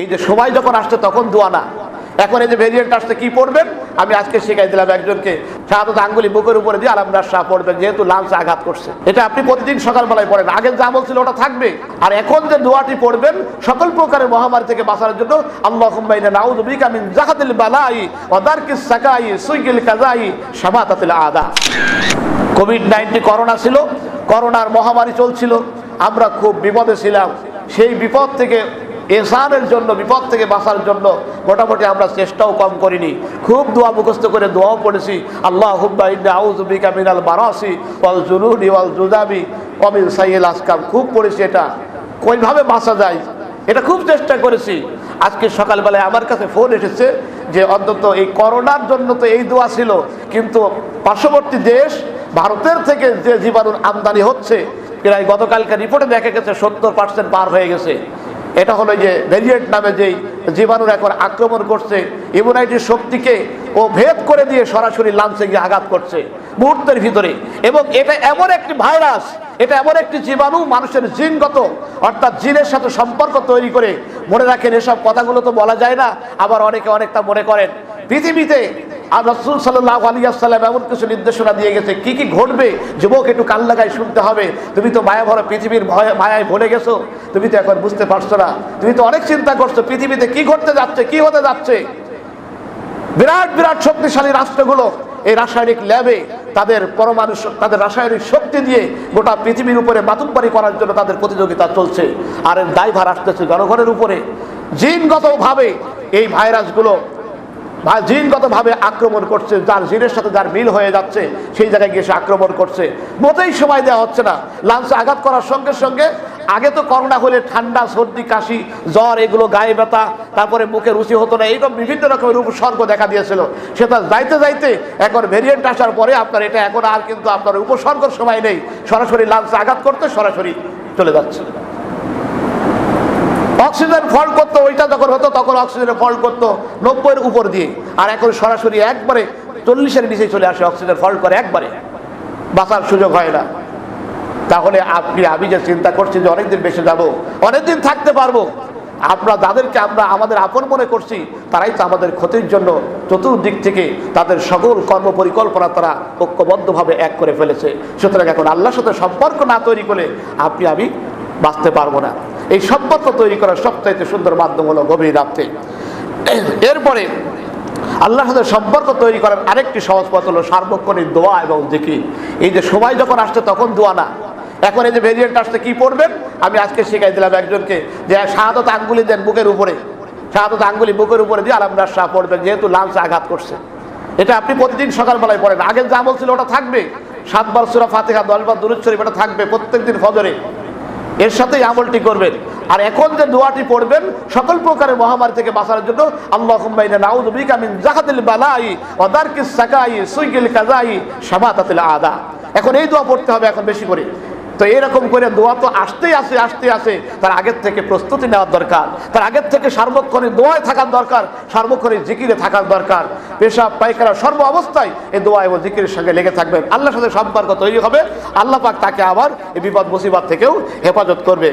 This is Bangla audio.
এই যে সময় যখন আসছে তখন দোয়া না। এখন এই যে ভেরিয়েন্ট আসছে, কি পড়বেন? আমি আজকে শিখাই দিলাম একজনকে সাধারণত আঙ্গুলি বুকের উপরে দিয়ে আলামদার শাহ পড়বেন, যেহেতু লাঞ্চ আঘাত করছে। এটা আপনি প্রতিদিন সকালবেলায় পড়েন। আগে যা বলছিল ওটা থাকবে। আর এখন যে দোয়াটি পড়বেন, সকল প্রকারের মহামারী থেকে বাঁচার জন্য আল্লাহ নাউযু বিকা মিন জাহাদিল বালাই ওয়া দারকিস সাকাই সুইগিল কাজাই শামাতাতিল আদা। কোভিড নাইন্টিন করোনা ছিল, করোনার মহামারী চলছিল, আমরা খুব বিপদে ছিলাম। সেই বিপদ থেকে এসানের জন্য, বিপদ থেকে বাঁচার জন্য মোটামুটি আমরা চেষ্টাও কম করিনি। খুব দোয়া মুখস্থ করে দোয়াও পড়েছি। আল্লাহ হুব্বা ইন্না বারাসি ওয়াল জুনুনি ওয়াল জুদাবি অমিল সাইয়েল আসকাম। খুব পড়েছি এটা। কোইভাবে বাঁচা যায়? এটা খুব চেষ্টা করেছি। আজকে সকালবেলায় আমার কাছে ফোন এসেছে যে অন্তত এই করোনার জন্য তো এই দোয়া ছিল, কিন্তু পার্শ্ববর্তী দেশ ভারতের থেকে যে জীবাণুর আমদানি হচ্ছে, প্রায় গতকালকে রিপোর্টে দেখা গেছে সত্তর পার্সেন্ট পার হয়ে গেছে। এটা হলো যে ভেরিয়েন্ট নামে যেই জীবাণুর এখন আক্রমণ করছে ইমিউনাইটির শক্তিকে ও ভেদ করে দিয়ে সরাসরি লাঞ্চে গিয়ে আঘাত করছে মুহূর্তের ভিতরে। এবং এটা এমন একটি ভাইরাস, এটা এমন একটি জীবাণু মানুষের জিনগত, অর্থাৎ জিনের সাথে সম্পর্ক তৈরি করে। মনে রাখেন এসব কথাগুলো তো বলা যায় না, আবার অনেকে অনেকটা মনে করেন। পৃথিবীতে আর রসুল সাল্লাহ আলিয়াসাল্লাম এমন কিছু নির্দেশনা দিয়ে গেছে। কি কি ঘটবে? যুবক, একটু কান লাগায় শুনতে হবে। তুমি তো মায়া ভরা পৃথিবীর ভয়, মায়ায় ভুলে গেছো। তুমি তো এখন বুঝতে পারছ না। তুমি তো অনেক চিন্তা করছ, পৃথিবীতে কি ঘটতে যাচ্ছে, কি হতে যাচ্ছে? বিরাট বিরাট শক্তিশালী রাষ্ট্রগুলো এই রাসায়নিক ল্যাবে তাদের পরমাণু তাদের রাসায়নিক শক্তি দিয়ে গোটা পৃথিবীর উপরে মাতুব্বারি করার জন্য তাদের প্রতিযোগিতা চলছে। আর এর দায়ভার আসতেছে জনগণের উপরে। জিনগতভাবে এই ভাইরাসগুলো জিনগতভাবে আক্রমণ করছে, যার জিনের সাথে যার মিল হয়ে যাচ্ছে, সেই জায়গায় গিয়ে সে আক্রমণ করছে। মোটেই সময় দেওয়া হচ্ছে না। লাঞ্চে আঘাত করার সঙ্গে সঙ্গে আগে তো করোনা হলে ঠান্ডা, সর্দি, কাশি, জ্বর, এগুলো গায়ে ব্যথা, তারপরে মুখে রুচি হতো না, এইরকম বিভিন্ন রকমের উপসর্গ দেখা দিয়েছিল। সেটা যাইতে যাইতে এখন ভেরিয়েন্ট আসার পরে আপনার এটা এখন আর কিন্তু আপনার উপসর্গের সময় নেই। সরাসরি লাঞ্চে আঘাত করতে সরাসরি চলে যাচ্ছে। অক্সিজেন ফল করতো, ওইটা যখন হতো, তখন অক্সিজেনের ফল করতো নব্বইয়ের উপর দিয়ে। আর এখন সরাসরি একবারে চল্লিশের নিচে চলে আসে, অক্সিজেন ফল করে একবারে। বাঁচার সুযোগ হয় না। তাহলে আপনি, আমি যে চিন্তা করছি যে অনেকদিন বেঁচে যাব, অনেকদিন থাকতে পারব। আমরা যাদেরকে আমরা, আমাদের আপন মনে করছি, তারাই তো আমাদের ক্ষতির জন্য চতুর্দিক থেকে তাদের সকল কর্ম পরিকল্পনা তারা ঐক্যবদ্ধভাবে এক করে ফেলেছে। সুতরাং এখন আল্লাহর সাথে সম্পর্ক না তৈরি করে আপনি, আমি বাঁচতে পারব না। এই সম্পর্ক তৈরি করার সবচাইতে সুন্দর মাধ্যম হলো গভীর রাত্রে। এরপরে আল্লাহর সাথে সম্পর্ক তৈরি করার আরেকটি সহজ পথ হলো সার্বক্ষণিক দোয়া এবং জিকির। এই যে সময় যখন আসছে তখন দোয়া না। এখন এই যে ভেরিয়েন্ট আসতে কি পড়বেন? আমি আজকে শিখাই দিলাম একজনকে যে শাহাদত আঙ্গুলি দেন বুকের উপরে। শাহাদত আঙ্গুলি বুকের উপরে দিয়ে আলামদার শাহ পড়বেন, যেহেতু লাঞ্চে আঘাত করছে। এটা আপনি প্রতিদিন সকালবেলায় পড়েন। আগে যা বলছিল ওটা থাকবে। সাতবার সুরা ফাতেহা, দশবার দুরুদ শরীফ, এটা থাকবে প্রত্যেকদিন ফজরে। এর সাথেই আমলটি করবেন। আর এখন যে দোয়াটি পড়বেন, সকল প্রকারের মহামারী থেকে বাঁচার জন্য আল্লাহ নাউযু বিকা মিন জাহাদিল বালাই ওদার কি সাকাই, সুইগিল কাজাই শামাতাতিল আদা। এখন এই দোয়া পড়তে হবে, এখন বেশি করে। তো এরকম করে দোয়া তো আসতেই আসে আসতে আসে। তার আগের থেকে প্রস্তুতি নেওয়ার দরকার। তার আগের থেকে সার্বক্ষণিক দোয়ায় থাকার দরকার, সার্বক্ষণিক জিকিরে থাকার দরকার। পেশা পায়খানা সর্ব অবস্থায় এই দোয়া এবং জিকিরের সঙ্গে লেগে থাকবেন। আল্লাহর সাথে সম্পর্ক তৈরি হবে। আল্লাহ পাক তাকে আবার এই বিপদ মুসিবত থেকেও হেফাজত করবে।